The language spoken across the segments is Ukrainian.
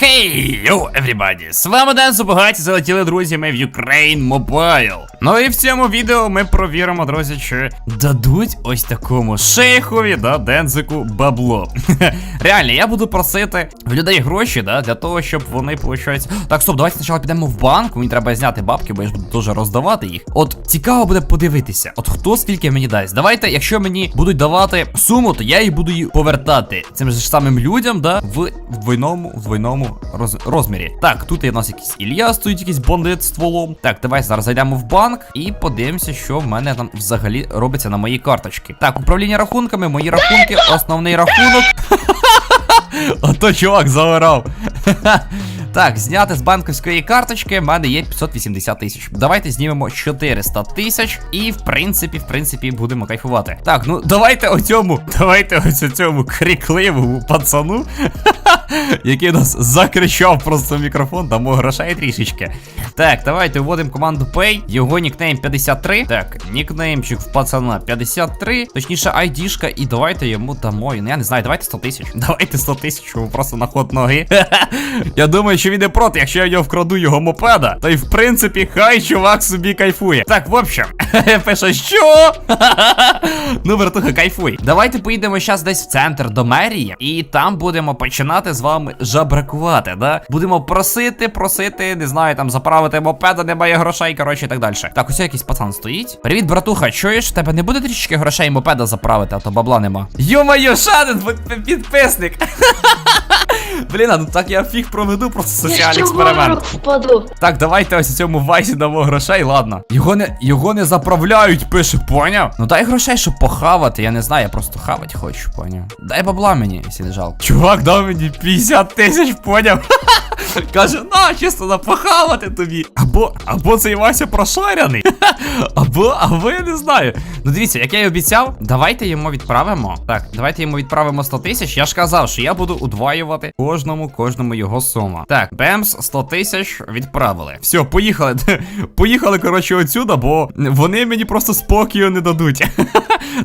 Хей, йоу, everybody! З вами Ден Субагаті, залетіли друзями в Ukraine Mobile. Ну і в цьому відео ми провіримо, друзі, чи дадуть ось такому шейхові, да, Дензику бабло. Реально, я буду просити в людей гроші, да, для того, щоб вони, виходить. Так, стоп, давайте спочатку підемо в банк, мені треба зняти бабки, бо я ж буду дуже роздавати їх. От цікаво буде подивитися, от хто скільки мені дасть. Давайте, якщо мені будуть давати суму, то я їх буду повертати цим же самим людям, да, в двойному, в двойному роз, розмірі. Так, тут є у нас якийсь Ілья стоїть якийсь бандит стволом. Так, давай зараз зайдемо в банк і подивимося, що в мене там взагалі робиться на моїй карточці. Так, управління рахунками, мої рахунки, основний рахунок. Ото чувак заорав. Так, зняти з банківської карточки в мене є 580 тисяч. Давайте знімемо 400 тисяч і, в принципі, в принципі, будемо кайфувати. Так, ну давайте оцьому, давайте ось цьому крикливому пацану, який нас закричав просто в мікрофон, дамо грошей трішечки. Так, давайте вводимо команду Pay, його нікнейм 53. Так, нікнеймчик в пацана 53, точніше, айдішка, і давайте йому дамо. Я не знаю, давайте 100 тисяч. Давайте 100 тисяч, просто на ход ноги. Я думаю, що він не проти, якщо я його вкраду його мопеда, то й в принципі, хай чувак собі кайфує. Так, в общем, пише, що? ну, братуха, кайфуй. Давайте поїдемо зараз десь в центр до мерії, і там будемо починати з вами жабракувати, да? Будемо просити, просити, не знаю, там заправити мопеда, немає грошей, коротше, і так далі. Так, ось якийсь пацан стоїть. Привіт, братуха, чуєш? В тебе не буде трішечки грошей мопеда заправити, а то бабла нема. Йо-моє, шаден, підписник. Блін, а ну так я фіг проведу просто соціальний експеримент. впаду. Так, давайте ось цьому вайсі дамо грошей, ладно. Його не його не заправляють, пише, поняв? Ну дай грошей, щоб похавати, я не знаю, я просто хавати хочу, поняв. Дай бабла мені, якщо не жалко. Чувак дав мені 50 тисяч, поняв. Каже, на, чисто на похавати тобі. Або, або цей Вася прошарений. Або, або я не знаю. Ну дивіться, як я й обіцяв, давайте йому відправимо. Так, давайте йому відправимо 100 тисяч. Я ж казав, що я буду удваювати кожному, кожному його сума. Так, Бемс, 100 тисяч відправили. Все, поїхали. Поїхали, коротше, отсюда, бо вони мені просто спокою не дадуть.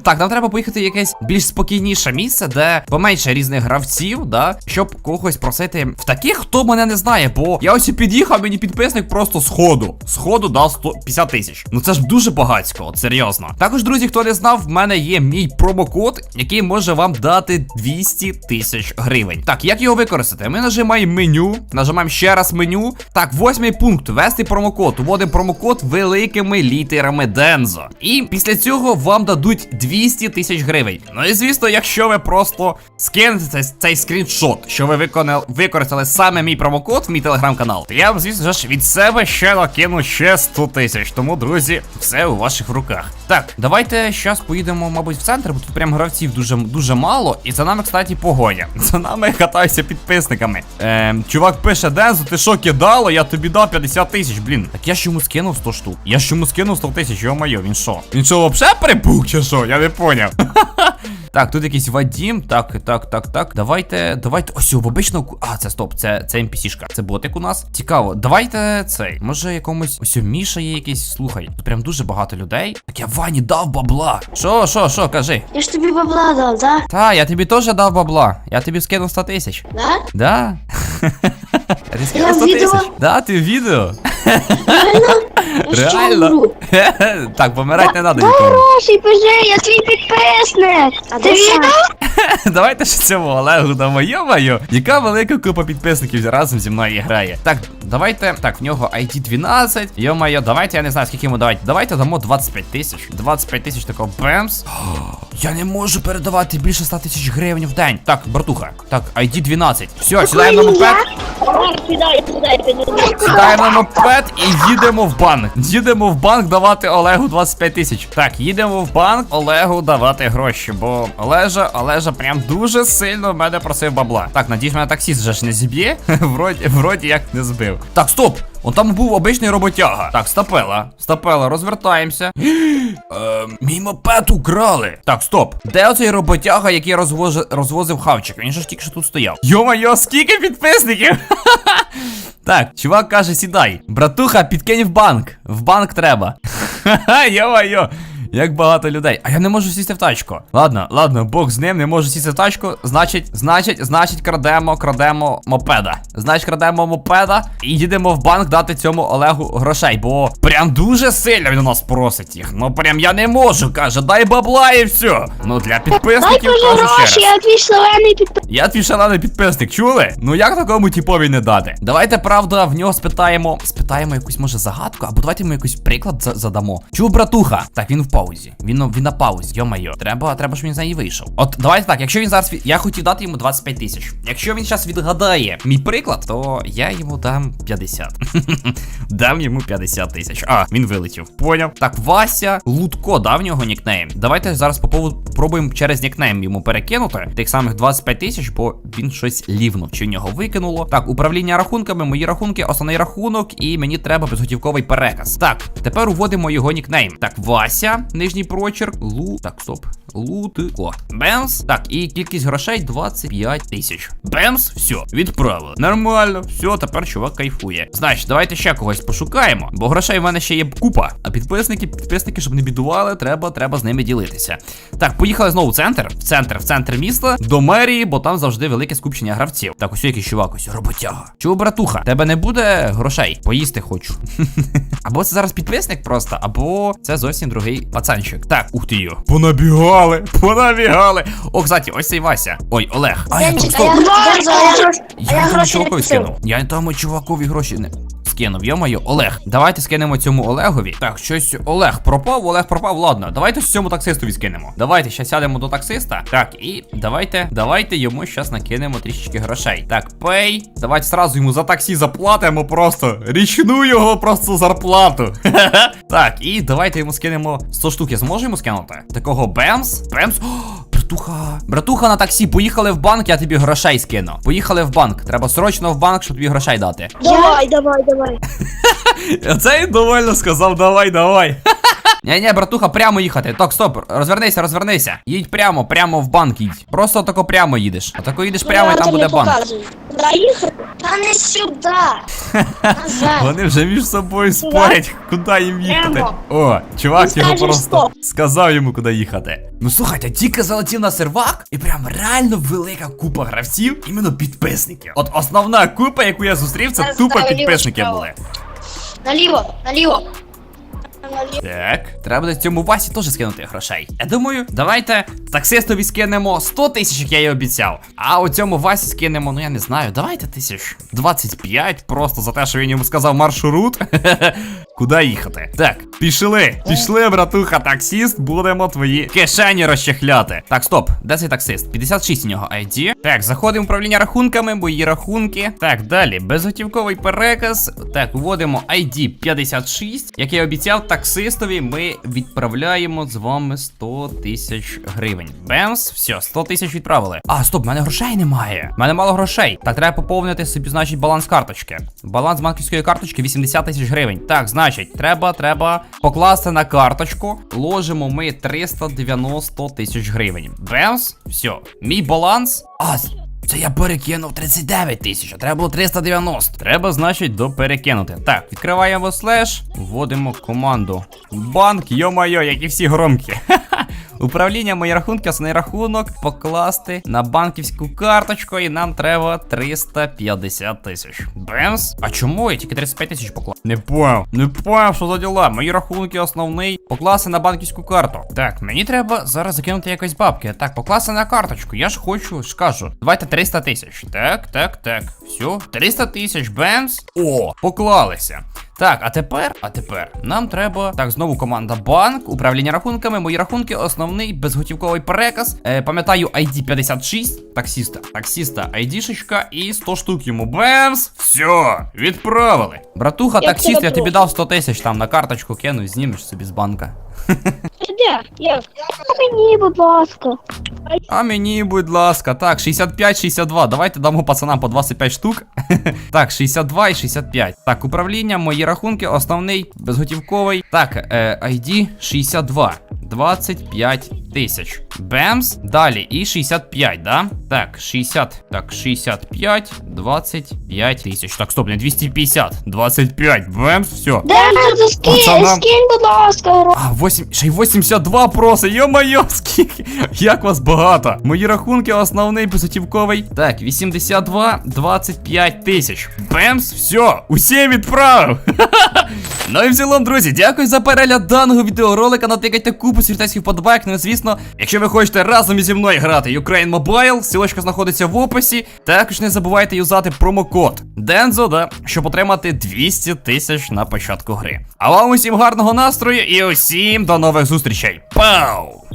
Так, нам треба поїхати в якесь більш спокійніше місце, де поменше різних гравців, да, щоб когось просити в таких, хто мене не знає, бо я ось і під'їхав, мені підписник просто з ходу. З ходу дав 150 тисяч. Ну це ж дуже багатсько, от серйозно. Також, друзі, хто не знав, в мене є мій промокод, який може вам дати 200 тисяч гривень. Так, як його використати? Ми нажимаємо меню, нажимаємо ще раз меню. Так, восьмий пункт. Ввести промокод. Вводимо промокод великими літерами Дензо. І після цього вам дадуть 200 тисяч гривень. Ну і звісно, якщо ви просто скинете цей, цей скріншот, що ви виконали, використали саме мій промокод в мій телеграм-канал, я вам, звісно ж, від себе ще накину ще 100 тисяч. Тому, друзі, все у ваших руках. Так, давайте зараз поїдемо, мабуть, в центр, бо тут прям гравців дуже дуже мало. І за нами, кстати, погоня. За нами катаюся підписниками. Ем, чувак пише, Дензо, ти що кидало? Я тобі дав 50 тисяч, блін. Так я ж йому скинув 100 штук. Я ж йому скинув 100 тисяч, йо-моє, він що? Він що, взагалі припук чи що? Я не поняв. Так, тут якийсь Вадім. Так, так, так, так. Давайте, давайте. Ось, в обичному. А, це стоп, це це NPC-шка. Це ботик у нас. Цікаво. Давайте цей. Може якомусь. Ось Міша є якийсь. Слухай, тут прям дуже багато людей. Так я Вані дав бабла. Що, що, що, кажи? Я ж тобі бабла дав, да? Та, я тобі теж дав бабла. Я тобі скинув 100 тисяч. Да? Да? Я тобі 100 відео. тисяч. Да, ти в відео. Реально? Реально. Так, помирати не треба нікому. гроші, пиши, я твій підписник. А ти відео? Давайте ж цьому Олегу дамо, йо-моє. Яка велика купа підписників разом зі мною грає. Так, давайте. Так, в нього ID 12. Йо-моє, давайте, я не знаю, скільки йому давати. Давайте дамо 25 тисяч. 25 тисяч такого бемс. Я не можу передавати більше 100 тисяч гривень в день. Так, братуха. Так, ID 12. Все, сідаємо на мопед. Сідаємо на мопед і їдемо в банк. Їдемо в банк давати Олегу 25 тисяч. Так, їдемо в банк Олегу давати гроші, бо Олежа, Олежа прям дуже сильно в мене просив бабла. Так, надіюсь, мене таксіст же ж не зіб'є. вроді, вроді як не збив. Так, стоп! Он там був обичний роботяга. Так, стапела. Стапела, розвертаємося. Ем, мій мопед украли. Так, стоп. Де оцей роботяга, який розвоз... розвозив хавчик? Він же ж тільки що тут стояв. Йо-моє, скільки підписників? Так, чувак каже, сідай. Братуха, підкинь в банк. В банк треба. Ха-ха, йо-моє. Як багато людей. А я не можу сісти в тачку. Ладно, ладно, Бог з ним не можу сісти в тачку. Значить, значить, значить, крадемо, крадемо мопеда. Значить, крадемо мопеда і їдемо в банк дати цьому Олегу грошей. Бо прям дуже сильно він у нас просить їх. Ну прям я не можу, каже, дай бабла і все. Ну для підписників кажу ще раз. я твій шалений підписник. Я твій шалений підписник, чули? Ну як такому типові не дати? Давайте, правда, в нього спитаємо. Спитаємо якусь, може, загадку, або давайте йому якийсь приклад задамо. Чув, братуха? Так, він в паузі. Він, він на паузі, йо-майо. Треба, треба, щоб він з неї вийшов. От давайте так, якщо він зараз. Я хотів дати йому 25 тисяч. Якщо він зараз відгадає мій приклад, то я йому дам 50. дам йому 50 тисяч. А, він вилетів. Поняв. Так, Вася Лутко, дав нього нікнейм. Давайте зараз по поводу пробуємо через нікнейм йому перекинути тих самих 25 тисяч, бо він щось лівнув, чи нього викинуло. Так, управління рахунками, мої рахунки, основний рахунок, і мені треба безготівковий переказ. Так, тепер уводимо його нікнейм. Так, Вася, нижній прочерк, Лу. Так, стоп. Лутко. Бемс. Так, і кількість грошей 25 тисяч. Бемс, все, відправили. Нормально, все, тепер чувак кайфує. Значить, давайте ще когось пошукаємо, бо грошей в мене ще є купа. А підписники, підписники, щоб не бідували, треба, треба з ними ділитися. Так, поїхали знову в центр, в центр, в центр міста, до мерії, бо там завжди велике скупчення гравців. Так, ось якийсь чувак, ось роботяга. Чого, братуха, тебе не буде грошей? Поїсти хочу. Або це зараз підписник просто, або це зовсім другий пацанчик. Так, ух ти йо. Понабігали, понабігали. О, кстати, ось цей Вася. Ой, Олег. А, я Денчик, стоп, я- Дензо, а я гроші- а я я тому гроші чувакові не скинув. Я тому чувакові гроші не. Скинув, йо-моє, Олег. Давайте скинемо цьому Олегові. Так, щось Олег пропав, Олег пропав. Ладно, давайте цьому таксистові скинемо. Давайте ще сядемо до таксиста. Так, і давайте, давайте йому щас накинемо трішечки грошей. Так, пей. Давайте сразу йому за таксі заплатимо просто. Річну його просто зарплату. так, і давайте йому скинемо 100 штук. Йому скинути? Такого бемс? Бемс? Братуха, братуха на таксі, поїхали в банк, я тобі грошей скину. Поїхали в банк. Треба срочно в банк, щоб тобі грошей дати. Давай, давай, давай. Це довольно сказав, давай, давай. Ні, ні, братуха, прямо їхати. Так, стоп, розвернися, розвернися. Їдь прямо, прямо в банк їдь. Просто тако прямо їдеш. А тако їдеш прямо і там буде банк. Куди їхати? Та не сюди. Вони вже між собою спорять, куди їм їхати. О, чувак його просто сказав йому, куди їхати. Ну слухайте, тільки залетів на сервак, і прям реально велика купа гравців, іменно підписників. От основна купа, яку я зустрів, це Зараз тупо ставлю підписники справа. були. Наліво, наліво. Наліво. Так, треба буде цьому Васі теж скинути грошей. Я думаю, давайте таксистові скинемо 100 тисяч, як я й обіцяв. А у цьому Васі скинемо, ну я не знаю, давайте тисяч 25 просто за те, що він йому сказав маршрут. Куди їхати? Так, пішли, пішли, братуха, таксіст, будемо твої кишені розчехляти. Так, стоп, де цей таксист? 56 у нього ID. Так, заходимо в управління рахунками, мої рахунки. Так, далі, безготівковий переказ. Так, вводимо ID 56. Як я обіцяв, таксистові ми відправляємо з вами 100 тисяч гривень. Бемс, все, 100 тисяч відправили. А, стоп, в мене грошей немає. В мене мало грошей. Так, треба поповнити собі, значить, баланс карточки. Баланс банківської карточки 80 тисяч гривень. Так, значить, треба, треба покласти на карточку. Ложимо ми 390 тисяч гривень. Бемс, все. Мій баланс. А, це я перекинув 39 тисяч, а треба було 390. Треба, значить, доперекинути. Так, відкриваємо слеш, вводимо команду. Банк, йо-майо, як і всі громкі. Управління мої рахунки, основний рахунок покласти на банківську карточку, і нам треба 350 тисяч. Бемс? А чому я тільки 35 тисяч поклав? Не поняв, не поняв, що за діла. Мої рахунки основний покласти на банківську карту. Так, мені треба зараз закинути якось бабки. Так, покласти на карточку. Я ж хочу, ж кажу. Давайте 300 тисяч. Так, так, так. Все, 300 тисяч, бемс. О, поклалися. Так, а тепер, а тепер нам треба так знову команда банк, управління рахунками, мої рахунки, основний безготівковий переказ. Е, пам'ятаю, ID 56, таксіста, таксіста, ID-шечка і 100 штук йому. Бемс! Все, відправили. Братуха, таксіст, я тобі дав 100 тисяч там на карточку кину, знімеш собі з банка. Де? Як? Мені, будь ласка. А мені, будь ласка, так, 65-62. Давайте дамо пацанам по 25 штук. так, 62 і 65. Так, управління, мої рахунки, основний, безготівковий. Так, е, ID 62. 25 тисяч. Бемс. Далі. І 65, да? Так, 60. Так, 65, 25 тисяч. Так, стоп, не 250. 25. Бемс, все. Дензо, скинь, Пацанам. скинь, будь ласка. А, 8, ще й 82 просто, йо-моє, скільки, як вас багато. Мої рахунки основний безготівковий. Так, 82, 25 тисяч. Бемс, все, усі відправив. Ну і в цілому, друзі, дякую за перегляд даного відеоролика. Натикайте купу світецьких вподобайок. Ну і звісно, якщо ви хочете разом зі мною грати Ukraine Mobile, силочка знаходиться в описі. Також не забувайте юзати промокод Дензо, да, щоб отримати 200 тисяч на початку гри. А вам усім гарного настрою і усім до нових зустрічей. Пау!